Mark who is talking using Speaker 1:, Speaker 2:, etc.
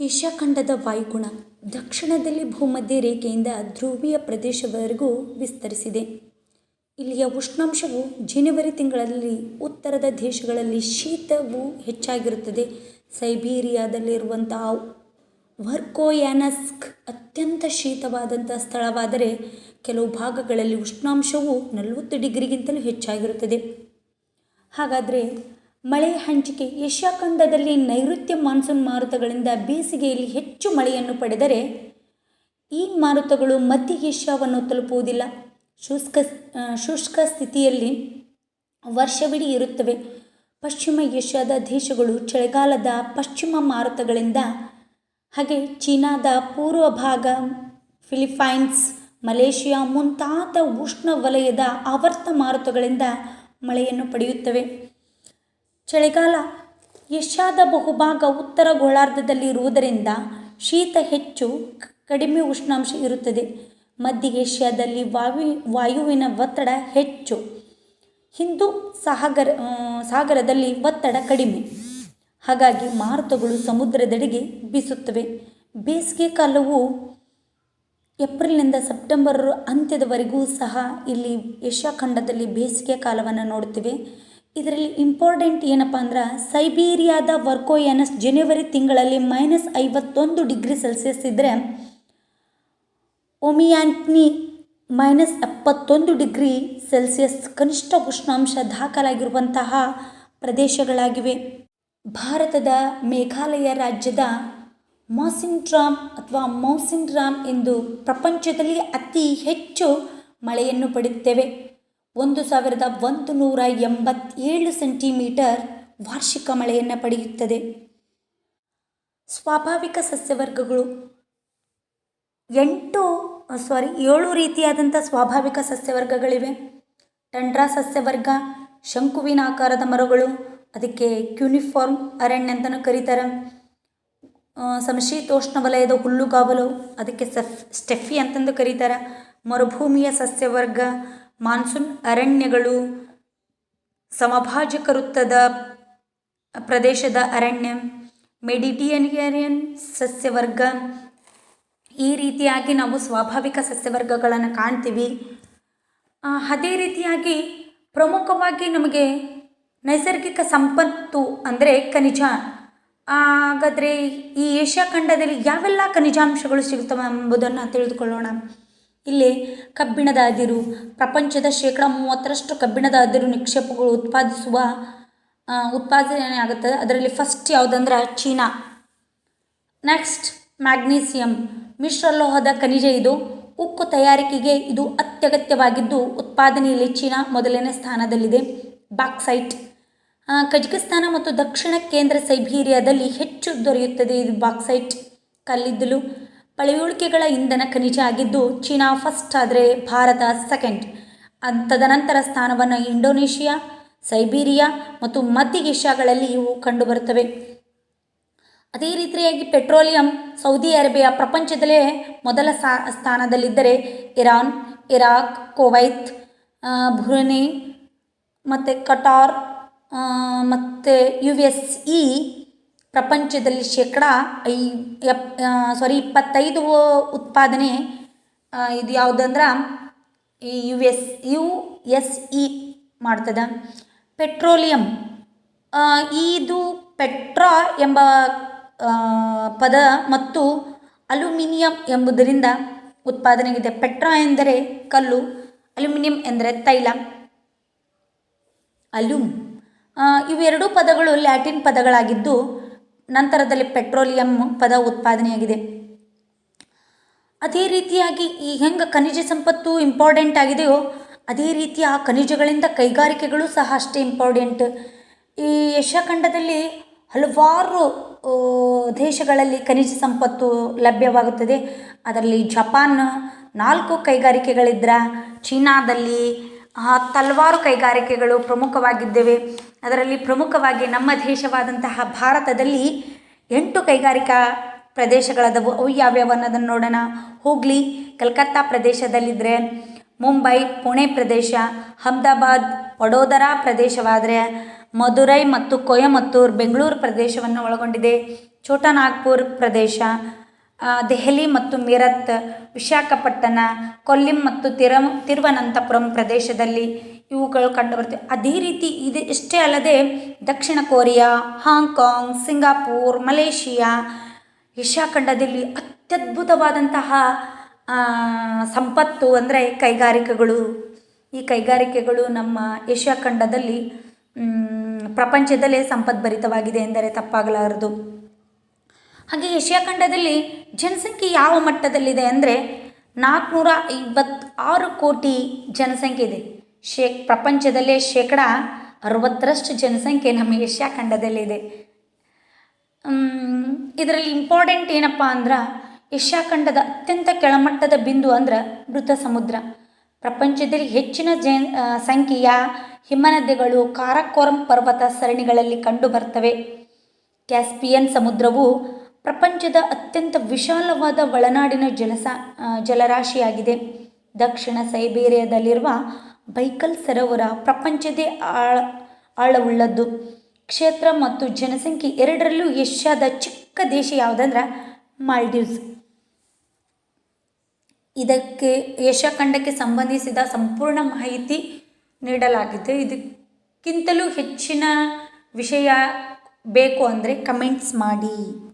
Speaker 1: Asia ಖಂಡದ ವಾಯುಗುಣ ದಕ್ಷಿಣದಲ್ಲಿ ಭೂಮಧ್ಯ ರೇಖೆಯಿಂದ ಧ್ರುವೀಯ ಪ್ರದೇಶವರೆಗೂ ವಿಸ್ತರಿಸಿದೆ. ಇಲ್ಲಿಯ ಉಷ್ಣಾಂಶವು ಜನವರಿ ತಿಂಗಳಲ್ಲಿ ಉತ್ತರದ ದೇಶಗಳಲ್ಲಿ ಶೀತವು ಹೆಚ್ಚಾಗಿರುತ್ತದೆ. ಸೈಬೀರಿಯಾದಲ್ಲಿರುವಂತಹ ವರ್ಕೋಯಾನಸ್ಕ್ ಅತ್ಯಂತ ಶೀತವಾದಂಥ ಸ್ಥಳವಾದರೆ ಕೆಲವು ಭಾಗಗಳಲ್ಲಿ ಉಷ್ಣಾಂಶವು ನಲವತ್ತು ಡಿಗ್ರಿಗಿಂತಲೂ ಹೆಚ್ಚಾಗಿರುತ್ತದೆ. ಹಾಗಾದರೆ ಮಳೆಯ ಹಂಚಿಕೆ. ಏಷ್ಯಾ ಖಂಡದಲ್ಲಿ ನೈಋತ್ಯ ಮಾನ್ಸೂನ್ ಮಾರುತಗಳಿಂದ ಬೇಸಿಗೆಯಲ್ಲಿ ಹೆಚ್ಚು ಮಳೆಯನ್ನು ಪಡೆದರೆ ಈ ಮಾರುತಗಳು ಮಧ್ಯ ಏಷ್ಯಾವನ್ನು ತಲುಪುವುದಿಲ್ಲ. ಶುಷ್ಕ ಶುಷ್ಕ ಸ್ಥಿತಿಯಲ್ಲಿ ವರ್ಷವಿಡೀ ಇರುತ್ತವೆ. ಪಶ್ಚಿಮ ಏಷ್ಯಾದ ದೇಶಗಳು ಚಳಿಗಾಲದ ಪಶ್ಚಿಮ ಮಾರುತಗಳಿಂದ ಹಾಗೆ ಚೀನಾದ ಪೂರ್ವ ಭಾಗ ಫಿಲಿಪೈನ್ಸ್ ಮಲೇಷಿಯಾ ಮುಂತಾದ ಉಷ್ಣವಲಯದ ಆವರ್ತ ಮಾರುತಗಳಿಂದ ಮಳೆಯನ್ನು ಪಡೆಯುತ್ತವೆ. ಚಳಿಗಾಲ ಏಷ್ಯಾದ ಬಹುಭಾಗ ಉತ್ತರ ಗೋಳಾರ್ಧದಲ್ಲಿ ಇರುವುದರಿಂದ ಶೀತ ಹೆಚ್ಚು ಕಡಿಮೆ ಉಷ್ಣಾಂಶ ಇರುತ್ತದೆ. ಮಧ್ಯ ಏಷ್ಯಾದಲ್ಲಿ ವಾಯು, ವಾಯುವಿನ ಒತ್ತಡ ಹೆಚ್ಚು. ಹಿಂದೂ ಸಾಗರ ಸಾಗರದಲ್ಲಿ ಒತ್ತಡ ಕಡಿಮೆ. ಹಾಗಾಗಿ ಮಾರುತಗಳು ಸಮುದ್ರದೆಡೆಗೆ ಬೀಸುತ್ತವೆ. ಬೇಸಿಗೆ ಕಾಲವು ಏಪ್ರಿಲ್ನಿಂದ ಸೆಪ್ಟೆಂಬರ್ ಅಂತ್ಯದವರೆಗೂ ಸಹ ಇಲ್ಲಿ ಏಷ್ಯಾ ಖಂಡದಲ್ಲಿ ಬೇಸಿಗೆ ಕಾಲವನ್ನು ನೋಡ್ತೀವಿ ಇದರಲ್ಲಿ ಇಂಪಾರ್ಟೆಂಟ್ ಏನಪ್ಪ ಅಂದ್ರೆ ಸೈಬೀರಿಯಾದ ವರ್ಕೋಯಾನಸ್ ಜನವರಿ ತಿಂಗಳಲ್ಲಿ ಮೈನಸ್ ಐವತ್ತೊಂದು ಡಿಗ್ರಿ ಸೆಲ್ಸಿಯಸ್ ಇದ್ದರೆ ಒಮಿಯಾಂಟ್ನಿ ಮೈನಸ್ ಎಪ್ಪತ್ತೊಂದು ಡಿಗ್ರಿ ಸೆಲ್ಸಿಯಸ್ ಕನಿಷ್ಠ ಉಷ್ಣಾಂಶ ದಾಖಲಾಗಿರುವಂತಹ ಪ್ರದೇಶಗಳಾಗಿವೆ. ಭಾರತದ ಮೇಘಾಲಯ ರಾಜ್ಯದ ಮೌಸಿಂಟ್ರಾಮ್ ಅಥವಾ ಮೌಸಿಂಟ್ರಾಮ್ ಎಂದು ಪ್ರಪಂಚದಲ್ಲಿ ಅತಿ ಹೆಚ್ಚು ಮಳೆಯನ್ನು ಪಡೆಯುತ್ತೇವೆ. ಒಂದು ಸಾವಿರದ ಒಂದು ನೂರ ಎಂಬತ್ತೇಳು ಸೆಂಟಿಮೀಟರ್ ವಾರ್ಷಿಕ ಮಳೆಯನ್ನು ಪಡೆಯುತ್ತದೆ. ಸ್ವಾಭಾವಿಕ ಸಸ್ಯವರ್ಗಗಳು ಎಂಟು ಸಾರಿ ಏಳು ರೀತಿಯಾದಂಥ ಸ್ವಾಭಾವಿಕ ಸಸ್ಯವರ್ಗಗಳಿವೆ. ಟಂಡ್ರಾ ಸಸ್ಯವರ್ಗ, ಶಂಕುವಿನ ಆಕಾರದ ಮರಗಳು, ಅದಕ್ಕೆ ಕ್ಯೂನಿಫಾರ್ಮ್ ಅರಣ್ಯ ಅಂತಲೂ ಕರೀತಾರೆ. ಸಮಶೀತೋಷ್ಣ ವಲಯದ ಹುಲ್ಲುಗಾವಲು, ಅದಕ್ಕೆ ಸಫ್, ಸ್ಟೆಫಿ ಅಂತಂದು ಕರೀತಾರೆ. ಮರುಭೂಮಿಯ ಸಸ್ಯವರ್ಗ ಮಾನ್ಸೂನ್ ಅರಣ್ಯಗಳು ಸಮಭಾಜಕ ವೃತ್ತದ ಪ್ರದೇಶದ ಅರಣ್ಯ ಮೆಡಿಟಿಯನಿಯರಿಯನ್ ಸಸ್ಯವರ್ಗ. ಈ ರೀತಿಯಾಗಿ ನಾವು ಸ್ವಾಭಾವಿಕ ಸಸ್ಯವರ್ಗಗಳನ್ನು ಕಾಣ್ತೀವಿ. ಅದೇ ರೀತಿಯಾಗಿ ಪ್ರಮುಖವಾಗಿ ನಮಗೆ ನೈಸರ್ಗಿಕ ಸಂಪತ್ತು ಅಂದರೆ ಖನಿಜ. ಹಾಗಾದರೆ ಈ ಏಷ್ಯಾ ಖಂಡದಲ್ಲಿ ಯಾವೆಲ್ಲ ಖನಿಜಾಂಶಗಳು ಸಿಗುತ್ತವೆ ಎಂಬುದನ್ನು ತಿಳಿದುಕೊಳ್ಳೋಣ. ಇಲ್ಲಿ ಕಬ್ಬಿಣದ ಅದಿರು ಪ್ರಪಂಚದ ಶೇಕಡ ಮೂವತ್ತರಷ್ಟು ಕಬ್ಬಿಣದ ಅದಿರು ನಿಕ್ಷೇಪಗಳು ಉತ್ಪಾದಿಸುವ ಉತ್ಪಾದನೆ ಆಗುತ್ತದೆ. ಅದರಲ್ಲಿ ಫಸ್ಟ್ ಯಾವುದಂದ್ರೆ ಚೀನಾ. ನೆಕ್ಸ್ಟ್ ಮ್ಯಾಗ್ನೀಸಿಯಂ ಮಿಶ್ರಲೋಹದ ಖನಿಜ ಇದು. ಉಕ್ಕು ತಯಾರಿಕೆಗೆ ಇದು ಅತ್ಯಗತ್ಯವಾಗಿದ್ದು, ಉತ್ಪಾದನೆಯಲ್ಲಿ ಚೀನಾ ಮೊದಲನೇ ಸ್ಥಾನದಲ್ಲಿದೆ. ಬಾಕ್ಸೈಟ್ ಕಜಕಿಸ್ತಾನ ಮತ್ತು ದಕ್ಷಿಣ ಕೇಂದ್ರ ಸೈಬೀರಿಯಾದಲ್ಲಿ ಹೆಚ್ಚು ದೊರೆಯುತ್ತದೆ ಇದು ಬಾಕ್ಸೈಟ್ ಕಲ್ಲಿದ್ದಲು. ಪಳೆಯುಳಿಕೆಗಳ ಇಂಧನ ಖನಿಜ ಆಗಿದ್ದು, ಚೀನಾ ಫಸ್ಟ್ ಆದರೆ ಭಾರತ ಸೆಕೆಂಡ್ ತದನಂತರ ಸ್ಥಾನವನ್ನು ಇಂಡೋನೇಷಿಯಾ, ಸೈಬೀರಿಯಾ ಮತ್ತು ಮಧ್ಯ ಏಷ್ಯಾಗಳಲ್ಲಿ ಇವು ಕಂಡುಬರುತ್ತವೆ. ಅದೇ ರೀತಿಯಾಗಿ ಪೆಟ್ರೋಲಿಯಂ, ಸೌದಿ ಅರೇಬಿಯಾ ಪ್ರಪಂಚದಲ್ಲೇ ಮೊದಲ ಸ್ಥಾನದಲ್ಲಿದ್ದರೆ ಇರಾನ್, ಇರಾಕ್, ಕೋವೈತ್ ಬ್ರುನೆ ಮತ್ತು ಕಟಾರ್ ಮತ್ತು ಯು ಎಸ್ ಇ ಪ್ರಪಂಚದಲ್ಲಿ ಶೇಕಡ ಐ, ಎಪ್ ಸಾರಿ ಇಪ್ಪತ್ತೈದು ಉತ್ಪಾದನೆ ಇದು ಯಾವುದಂದ್ರೆ ಈ U S U S E ಮಾಡ್ತದೆ. ಪೆಟ್ರೋಲಿಯಂ ಇದು ಪೆಟ್ರಾ ಎಂಬ ಪದ ಮತ್ತು ಅಲ್ಯೂಮಿನಿಯಂ ಎಂಬುದರಿಂದ ಉತ್ಪಾದನೆಗಿದೆ ಪೆಟ್ರಾ ಎಂದರೆ ಕಲ್ಲು, ಅಲ್ಯೂಮಿನಿಯಂ ಎಂದರೆ ತೈಲ. ಅಲ್ಯೂಮ್ ಇವೆರಡೂ ಪದಗಳು ಲ್ಯಾಟಿನ್ ಪದಗಳಾಗಿದ್ದು ನಂತರದಲ್ಲಿ ಪೆಟ್ರೋಲಿಯಂ ಪದ ಉತ್ಪಾದನೆಯಾಗಿದೆ. ಅದೇ ರೀತಿಯಾಗಿ ಈ ಹೆಂಗೆ ಖನಿಜ ಸಂಪತ್ತು ಇಂಪಾರ್ಟೆಂಟ್ ಆಗಿದೆಯೋ, ಅದೇ ರೀತಿ ಆ ಖನಿಜಗಳಿಂದ ಕೈಗಾರಿಕೆಗಳು ಸಹ ಅಷ್ಟೇ ಇಂಪಾರ್ಟೆಂಟ್ ಈ ಏಷ್ಯಾ ಖಂಡದಲ್ಲಿ ಹಲವಾರು ದೇಶಗಳಲ್ಲಿ ಖನಿಜ ಸಂಪತ್ತು ಲಭ್ಯವಾಗುತ್ತದೆ. ಅದರಲ್ಲಿ ಜಪಾನ್ ನಾಲ್ಕು ಕೈಗಾರಿಕೆಗಳಿದ್ರ, ಚೀನಾದಲ್ಲಿ ಹಲವಾರು ಕೈಗಾರಿಕೆಗಳು ಪ್ರಮುಖವಾಗಿದ್ದೇವೆ. ಅದರಲ್ಲಿ ಪ್ರಮುಖವಾಗಿ ನಮ್ಮ ದೇಶವಾದಂತಹ ಭಾರತದಲ್ಲಿ ಎಂಟು ಕೈಗಾರಿಕಾ ಪ್ರದೇಶಗಳದವು. ಅವು ಯಾವ್ಯಾವ ಅನ್ನೋದನ್ನು ನೋಡೋಣ. ಹೂಗ್ಲಿ, ಕಲ್ಕತ್ತಾ ಪ್ರದೇಶದಲ್ಲಿದ್ದರೆ ಮುಂಬೈ, ಪುಣೆ ಪ್ರದೇಶ, ಅಹಮದಾಬಾದ್, ವಡೋದರಾ ಪ್ರದೇಶವಾದರೆ ಮಧುರೈ ಮತ್ತು ಕೊಯಮತ್ತೂರು, ಬೆಂಗಳೂರು ಪ್ರದೇಶವನ್ನು ಒಳಗೊಂಡಿದೆ. ಛೋಟಾನಾಗ್ಪುರ್ ಪ್ರದೇಶ ದೆಹಲಿ ಮತ್ತು ಮೀರತ್, ವಿಶಾಖಪಟ್ಟಣ ಕೊಲ್ಲಿಂ ಮತ್ತು ತಿರ, ತಿರುವನಂತಪುರಂ ಪ್ರದೇಶದಲ್ಲಿ ಇವುಗಳು ಕಂಡುಬರ್ತವೆ ಅದೇ ರೀತಿ ಇದು ಇಷ್ಟೇ ಅಲ್ಲದೆ ದಕ್ಷಿಣ Korea, Hong Kong, Singapore, Malaysia Asia ಖಂಡದಲ್ಲಿ ಅತ್ಯದ್ಭುತವಾದಂತಹ ಸಂಪತ್ತು ಅಂದರೆ ಕೈಗಾರಿಕೆಗಳು. ಈ ಕೈಗಾರಿಕೆಗಳು ನಮ್ಮ ಏಷ್ಯಾ ಖಂಡದಲ್ಲಿ ಪ್ರಪಂಚದಲ್ಲೇ ಸಂಪದ್ಭರಿತವಾಗಿದೆ ಎಂದರೆ ತಪ್ಪಾಗಲಾರದು. ಹಾಗೆ ಏಷ್ಯಾ ಖಂಡದಲ್ಲಿ ಜನಸಂಖ್ಯೆ ಯಾವ ಮಟ್ಟದಲ್ಲಿದೆ ಅಂದರೆ ನಾಲ್ಕುನೂರ ಐವತ್ತಾರು ಕೋಟಿ ಜನಸಂಖ್ಯೆ ಇದೆ. ಶೇ, ಪ್ರಪಂಚದಲ್ಲೇ ಶೇಕಡ ಅರವತ್ತರಷ್ಟು ಜನಸಂಖ್ಯೆ ನಮ್ಮ ಏಷ್ಯಾ ಖಂಡದಲ್ಲಿದೆ ಇದರಲ್ಲಿ ಇಂಪಾರ್ಟೆಂಟ್ ಏನಪ್ಪ ಅಂದ್ರೆ ಏಷ್ಯಾ ಖಂಡದ ಅತ್ಯಂತ ಕೆಳಮಟ್ಟದ ಬಿಂದು ಅಂದ್ರೆ ಮೃತ ಸಮುದ್ರ. ಪ್ರಪಂಚದಲ್ಲಿ ಹೆಚ್ಚಿನ ಜನ ಸಂಖ್ಯೆಯ ಹಿಮನದಿಗಳು, ಕಾರಕೋರಂ ಪರ್ವತ ಸರಣಿಗಳಲ್ಲಿ ಕಂಡುಬರ್ತವೆ ಕ್ಯಾಸ್ಪಿಯನ್ ಸಮುದ್ರವು ಪ್ರಪಂಚದ ಅತ್ಯಂತ ವಿಶಾಲವಾದ ಒಳನಾಡಿನ ಜಲಸ ಜಲರಾಶಿಯಾಗಿದೆ. ದಕ್ಷಿಣ ಸೈಬೇರಿಯಾದಲ್ಲಿರುವ ಬೈಕಲ್ ಸರೋವರ ಪ್ರಪಂಚದೇ ಆಳ, ಆಳವುಳ್ಳದ್ದು. ಕ್ಷೇತ್ರ ಮತ್ತು ಜನಸಂಖ್ಯೆ ಎರಡರಲ್ಲೂ ಏಷ್ಯಾದ ಚಿಕ್ಕ ದೇಶ ಯಾವುದಂದ್ರೆ ಮಾಲ್ಡೀವ್ಸ್. ಇದಕ್ಕೆ, ಏಷ್ಯಾ ಖಂಡಕ್ಕೆ ಸಂಬಂಧಿಸಿದ ಸಂಪೂರ್ಣ ಮಾಹಿತಿ ನೀಡಲಾಗಿದೆ. ಇದಕ್ಕಿಂತಲೂ ಹೆಚ್ಚಿನ ವಿಷಯ ಬೇಕು ಅಂದರೆ ಕಮೆಂಟ್ಸ್ ಮಾಡಿ.